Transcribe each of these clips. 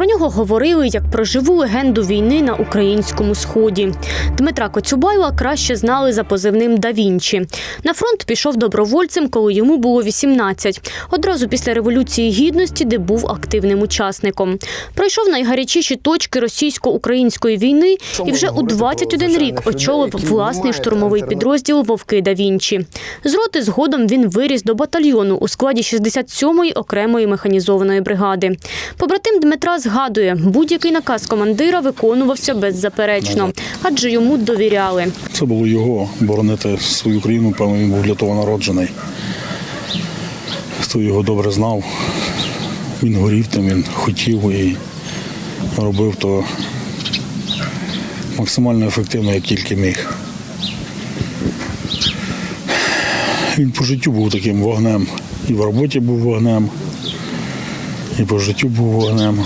Про нього говорили як про живу легенду війни на українському сході. Дмитра Коцюбайла краще знали за позивним Да Вінчі. На фронт пішов добровольцем, коли йому було 18. Одразу після революції гідності, де був активним учасником. Пройшов найгарячіші точки російсько-української війни і вже у 21 рік очолив власний штурмовий підрозділ Вовки Да Вінчі. З роти згодом він виріс до батальйону у складі 67-ї окремої механізованої бригади. Побратим Дмитра згадує, будь-який наказ командира виконувався беззаперечно, адже йому довіряли. Це було його боронити свою країну, певно, він був для того народжений. Хто його добре знав, він горів тим, він хотів і робив то максимально ефективно, як тільки міг. Він по життю був таким вогнем. І в роботі був вогнем, і по життю був вогнем.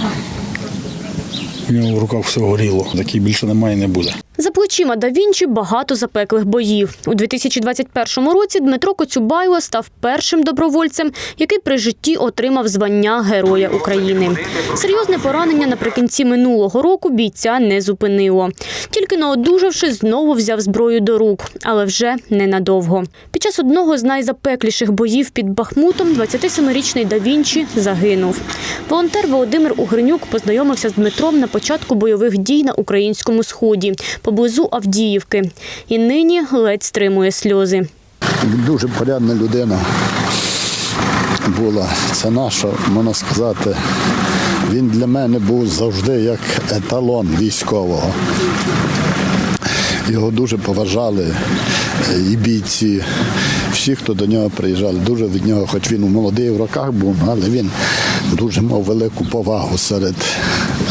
У нього в руках все горіло. Такий більше немає і не буде. За плечима да Вінчі багато запеклих боїв. У 2021 році Дмитро Коцюбайло став першим добровольцем, який при житті отримав звання Героя України. Серйозне поранення наприкінці минулого року бійця не зупинило. Тільки не одужавши, знову взяв зброю до рук, але вже ненадовго. Під час одного з найзапекліших боїв під Бахмутом 27-річний да Вінчі загинув. Волонтер Володимир Угринюк познайомився з Дмитром на початку бойових дій на українському сході поблизу Авдіївки. І нині ледь стримує сльози. Дуже порядна людина була. Це наша, можна сказати. Він для мене був завжди як еталон військового. Його дуже поважали і бійці, всі, хто до нього приїжджали, дуже від нього, хоч він у молодий в роках був, але він дуже мав велику повагу серед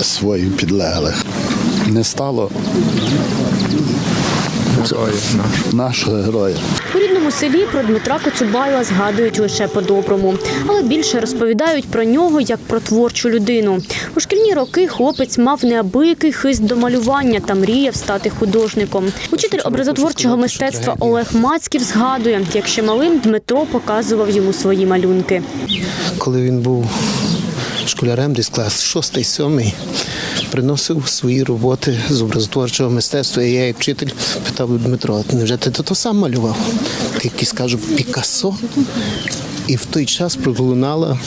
своїх підлеглих. Не стало нашого героя. У рідному селі про Дмитра Коцюбайла згадують лише по-доброму, але більше розповідають про нього як про творчу людину. У шкільні роки хлопець мав неабиякий хист до малювання та мріяв стати художником. Учитель образотворчого мистецтва Олег Мацьків згадує, як ще малим Дмитро показував йому свої малюнки. коли він був школярем, десь клас 6-7, приносив свої роботи з образотворчого мистецтва. І я, як вчитель, питав Дмитро, невже ти то сам малював? Ти якийсь кажу, Пікассо. І в той час пролунала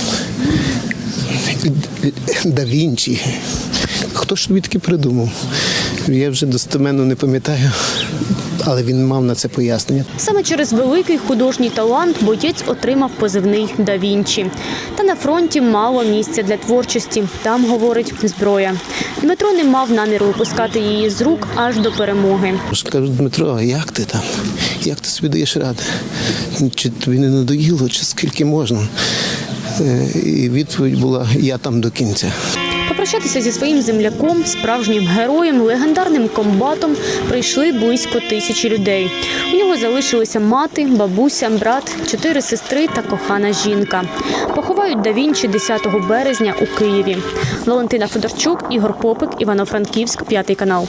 Да Вінчі. Хто ж тобі таки придумав? Я вже достеменно не пам'ятаю, але він мав на це пояснення. Саме через великий художній талант боєць отримав позивний Да Вінчі. Та на фронті мало місця для творчості. Там, говорить, зброя. Дмитро не мав наміру випускати її з рук аж до перемоги. Кажу, Дмитро, як ти там? Як ти собі даєш ради? Чи тобі не надоїло, чи скільки можна? Е, І відповідь була: я там до кінця. Попрощатися зі своїм земляком, справжнім героєм, легендарним комбатом прийшли близько тисячі людей. У нього залишилися мати, бабуся, брат, чотири сестри та кохана жінка. Поховають да Вінчі 10 березня у Києві. Валентина Федорчук, Ігор Попик, Івано-Франківськ, п'ятий канал.